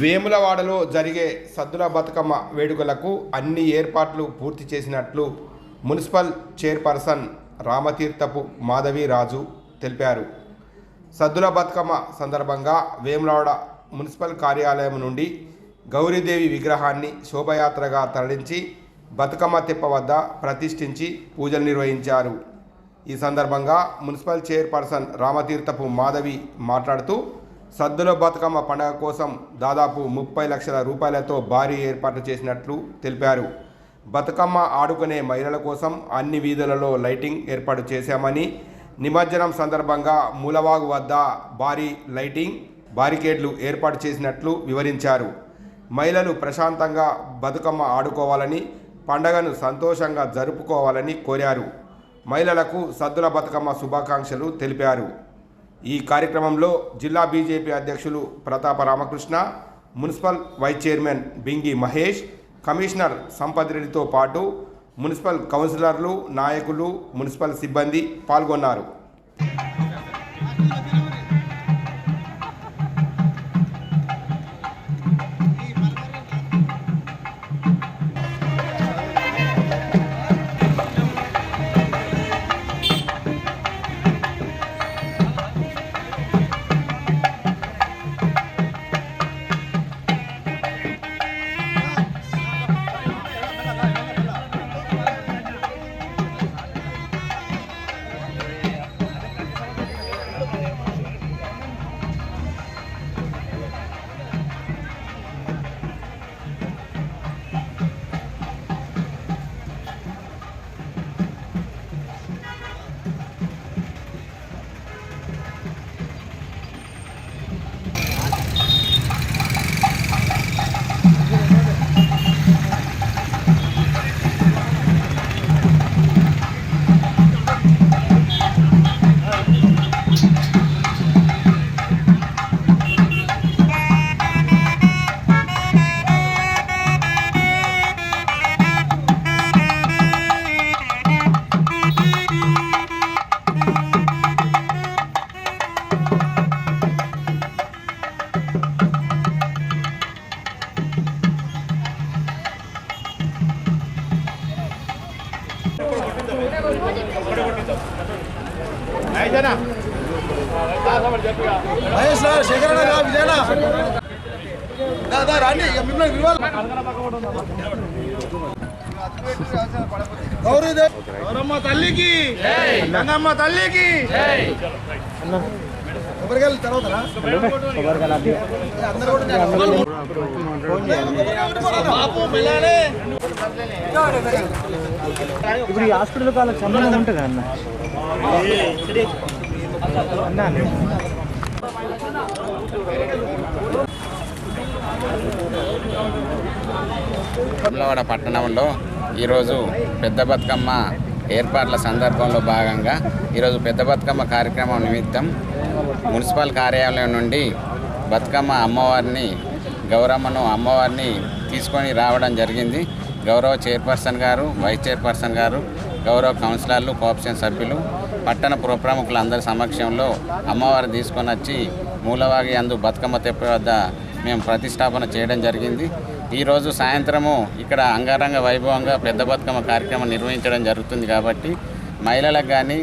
వేములవాడలో జరిగే సద్దుల బతుకమ్మ వేడుకలకు అన్ని ఏర్పాట్లు పూర్తి చేసినట్లు మున్సిపల్ చైర్పర్సన్ రామతీర్థపు మాధవి రాజు తెలిపారు. సద్దుల బతుకమ్మ సందర్భంగా వేములవాడ మున్సిపల్ కార్యాలయం నుండి గౌరీదేవి విగ్రహాన్ని శోభయాత్రగా తరలించి బతుకమ్మ తిప్ప వద్ద ప్రతిష్ఠించి పూజలు నిర్వహించారు. ఈ సందర్భంగా మున్సిపల్ చైర్పర్సన్ రామతీర్థపు మాధవి మాట్లాడుతూ సద్దుల బతుకమ్మ పండగ కోసం దాదాపు ముప్పై లక్షల రూపాయలతో భారీ ఏర్పాట్లు చేసినట్లు తెలిపారు. బతుకమ్మ ఆడుకునే మహిళల కోసం అన్ని వీధులలో లైటింగ్ ఏర్పాటు చేశామని నిమజ్జనం సందర్భంగా మూలవాగు వద్ద భారీ లైటింగ్ బారికేడ్లు ఏర్పాటు చేసినట్లు వివరించారు. మహిళలు ప్రశాంతంగా బతుకమ్మ ఆడుకోవాలని పండగను సంతోషంగా జరుపుకోవాలని కోరారు. మహిళలకు సద్దుల బతుకమ్మ శుభాకాంక్షలు తెలిపారు. ఈ కార్యక్రమంలో జిల్లా బీజేపీ అధ్యక్షులు Pratapa Ramakrishna municipal vice chairman Bingi Mahesh commissioner Sampath రెడ్డితో పాటు మున్సిపల్ కౌన్సిలర్లు నాయకులు మున్సిపల్ సిబ్బంది పాల్గొన్నారు. మహేష్ శేఖరణ విజయనా రాండి మిమ్మల్ని గౌరమ్మ తల్లికి గంగమ్మ తల్లికి కొబ్బరికాయలు తర్వాత ఇప్పుడు ఈ హాస్పిటల్ వాళ్ళకి సంబంధం ఉంటుందా అన్న? అన్న పట్టణంలో ఈరోజు పెద్ద బతుకమ్మ ఏర్పాట్ల సందర్భంలో భాగంగా ఈరోజు పెద్ద బతుకమ్మ కార్యక్రమం నిమిత్తం మున్సిపల్ కార్యాలయం నుండి బతుకమ్మ అమ్మవారిని గౌరమ్మను అమ్మవారిని తీసుకొని రావడం జరిగింది. గౌరవ చైర్పర్సన్ గారు వైస్ చైర్పర్సన్ గారు గౌరవ కౌన్సిలర్లు కోఆప్షన్ సభ్యులు పట్టణ పురప్రముఖులందరి సమక్షంలో అమ్మవారు తీసుకొని వచ్చి మూలవాగి అందు బతుకమ్మ తెప్ప వద్ద మేము ప్రతిష్టాపన చేయడం జరిగింది. ఈరోజు సాయంత్రము ఇక్కడ అంగరంగ వైభవంగా పెద్ద బతుకమ్మ కార్యక్రమం నిర్వహించడం జరుగుతుంది కాబట్టి మహిళలకు కానీ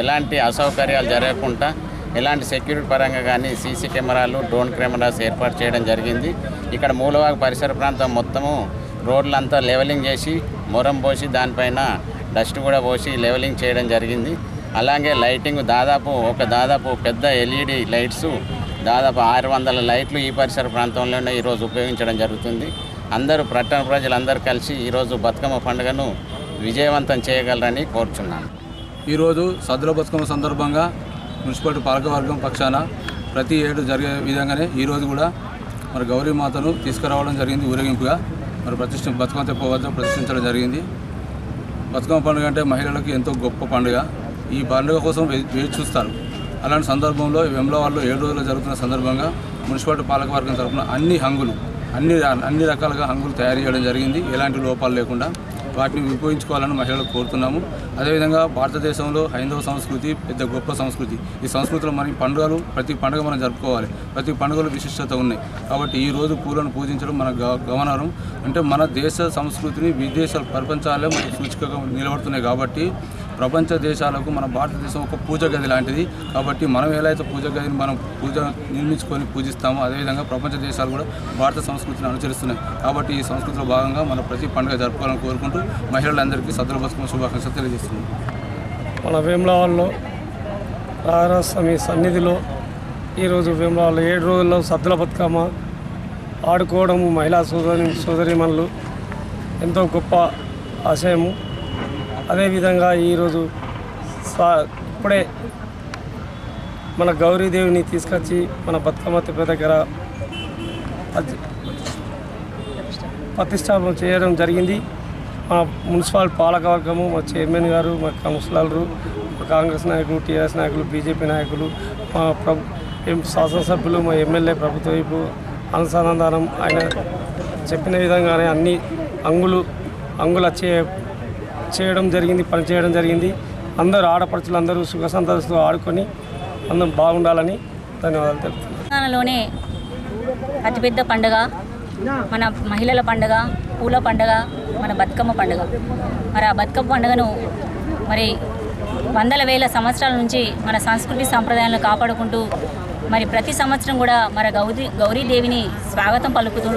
ఎలాంటి అసౌకర్యాలు జరగకుండా ఎలాంటి సెక్యూరిటీ పరంగా కానీ సీసీ కెమెరాలు డ్రోన్ కెమెరాస్ ఏర్పాటు చేయడం జరిగింది. ఇక్కడ మూలవాగ పరిసర ప్రాంతం మొత్తము రోడ్లంతా లెవెలింగ్ చేసి మొరం పోసి దానిపైన డస్ట్ కూడా పోసి లెవెలింగ్ చేయడం జరిగింది. అలాగే లైటింగ్ దాదాపు ఒక దాదాపు పెద్ద ఎల్ఈడి లైట్స్ దాదాపు ఆరు వందల లైట్లు ఈ పరిసర ప్రాంతంలోనే ఈరోజు ఉపయోగించడం జరుగుతుంది. అందరూ పట్టణ ప్రజలందరూ కలిసి ఈరోజు బతుకమ్మ పండుగను విజయవంతం చేయగలరని కోరుచున్నాను. ఈరోజు సద్దుల బతుకమ్మ సందర్భంగా మున్సిపాలిటీ పాలకవర్గం పక్షాన ప్రతి ఏడు జరిగే విధంగానే ఈరోజు కూడా మరి గౌరీమాతను తీసుకురావడం జరిగింది ఊరేగింపుగా. మరి ప్రతిష్ఠ బతుకమ్మ తెప్ప వద్ద ప్రతిష్ఠించడం జరిగింది. బతుకమ్మ పండుగ అంటే మహిళలకు ఎంతో గొప్ప పండుగ. ఈ పండుగ కోసం వే- వేచి చూస్తారు. అలాంటి సందర్భంలో వెమ్లవాడలో ఏడు రోజులు జరుగుతున్న సందర్భంగా మున్సిపాలిటీ పాలకవర్గం తరఫున అన్ని హంగులు అన్ని అన్ని రకాలుగా హంగులు తయారు చేయడం జరిగింది. ఎలాంటి లోపాలు లేకుండా వాటిని ఉపయోగించుకోవాలని మహిళలు కోరుతున్నాము. అదేవిధంగా భారతదేశంలో హైందవ సంస్కృతి పెద్ద గొప్ప సంస్కృతి. ఈ సంస్కృతిలో మన పండుగలు ప్రతి పండుగ మనం జరుపుకోవాలి. ప్రతి పండుగలు విశిష్టత ఉన్నాయి. కాబట్టి ఈ రోజు పూలను పూజించడం మన గ- గమనార్హం. అంటే మన దేశ సంస్కృతిని విదేశాల ప్రపంచాలే మనకి సూచికగా నిలబడుతున్నాయి కాబట్టి ప్రపంచ దేశాలకు మన భారతదేశం ఒక పూజ గది లాంటిది. కాబట్టి మనం ఎలా అయితే పూజ గదిని మనం పూజ నిర్మించుకొని పూజిస్తామో అదేవిధంగా ప్రపంచ దేశాలు కూడా భారత సంస్కృతిని అనుసరిస్తున్నాయి కాబట్టి ఈ సంస్కృతిలో భాగంగా మనం ప్రతి పండుగ జరుపుకోవాలని కోరుకుంటూ మహిళలందరికీ సద్దుల బతుకమ్మ శుభాకాంక్షలు తెలియజేస్తున్నాం. మన వేములవాడలో రారాస్వామి సన్నిధిలో ఈరోజు వేములవాడలో ఏడు రోజుల్లో సద్దుల బతుకమ్మ ఆడుకోవడము మహిళా సోదరి సోదరిమణులు. ఎంతో గొప్ప ఆశయము. అదేవిధంగా ఈరోజు సా ఇప్పుడే మన గౌరీదేవిని తీసుకొచ్చి మన బతుకమ్మ తిప్ప దగ్గర ప్రతిష్టాపన చేయడం జరిగింది. మా మున్సిపల్ పాలకవర్గము మా చైర్మన్ గారు మా కౌన్సిలర్లు మా కాంగ్రెస్ నాయకులు టీఆర్ఎస్ నాయకులు బీజేపీ నాయకులు మా ప్రభు శాసనసభ్యులు మా ఎమ్మెల్యే ప్రభుత్వ వైపు అనుసంధానం ఆయన చెప్పిన విధంగానే అన్ని అంగులు అంగులు వచ్చే చేయడం జరిగింది పని చేయడం జరిగింది. అందరూ ఆడపడుచులు అందరూ సుఖ సంతోషంతో ఆడుకొని అందరం బాగుండాలని ధన్యవాదాలు తెలుపుతున్నాను. తెలంగాణలోనే అతిపెద్ద పండుగ మన మహిళల పండుగ పూల పండుగ మన బతుకమ్మ పండుగ. మరి ఆ బతుకమ్మ పండుగను మరి వందల వేల సంవత్సరాల నుంచి మన సంస్కృతి సాంప్రదాయాలను కాపాడుకుంటూ మరి ప్రతి సంవత్సరం కూడా మన గౌరీ గౌరీదేవిని స్వాగతం పలుకుతూ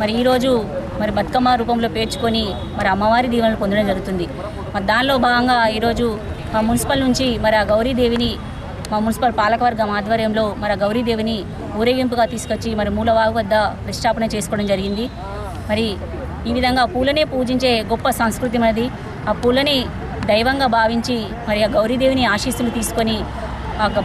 మరి ఈరోజు మరి బతుకమ్మ రూపంలో పేర్చుకొని మరి అమ్మవారి దీవెనలు పొందడం జరుగుతుంది. మరి దానిలో భాగంగా ఈరోజు మా మున్సిపల్ నుంచి మరి ఆ గౌరీదేవిని మా మున్సిపల్ పాలకవర్గం ఆధ్వర్యంలో మరి ఆ గౌరీదేవిని ఊరేగింపుగా తీసుకొచ్చి మరి మూలవాగు వద్ద ప్రతిష్టాపన చేసుకోవడం జరిగింది. మరి ఈ విధంగా పూలనే పూజించే గొప్ప సంస్కృతి మనది. ఆ పూలని దైవంగా భావించి మరి ఆ గౌరీదేవిని ఆశీస్సులు తీసుకొని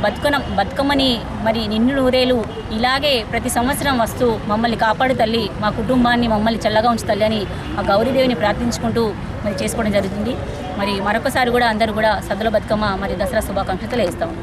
బతుకన బతుకమ్మని మరి నిన్ను నూరేలు ఇలాగే ప్రతి సంవత్సరం వస్తూ మమ్మల్ని కాపాడు తల్లి మా కుటుంబాన్ని మమ్మల్ని చల్లగా ఉంచు తల్లి అని ఆ గౌరీదేవిని ప్రార్థించుకుంటూ మరి చేసుకోవడం జరుగుతుంది. మరి మరొకసారి కూడా అందరూ కూడా సద్దుల బతుకమ్మ మరి దసరా శుభాకాంక్షలు తెలియజేస్తాము.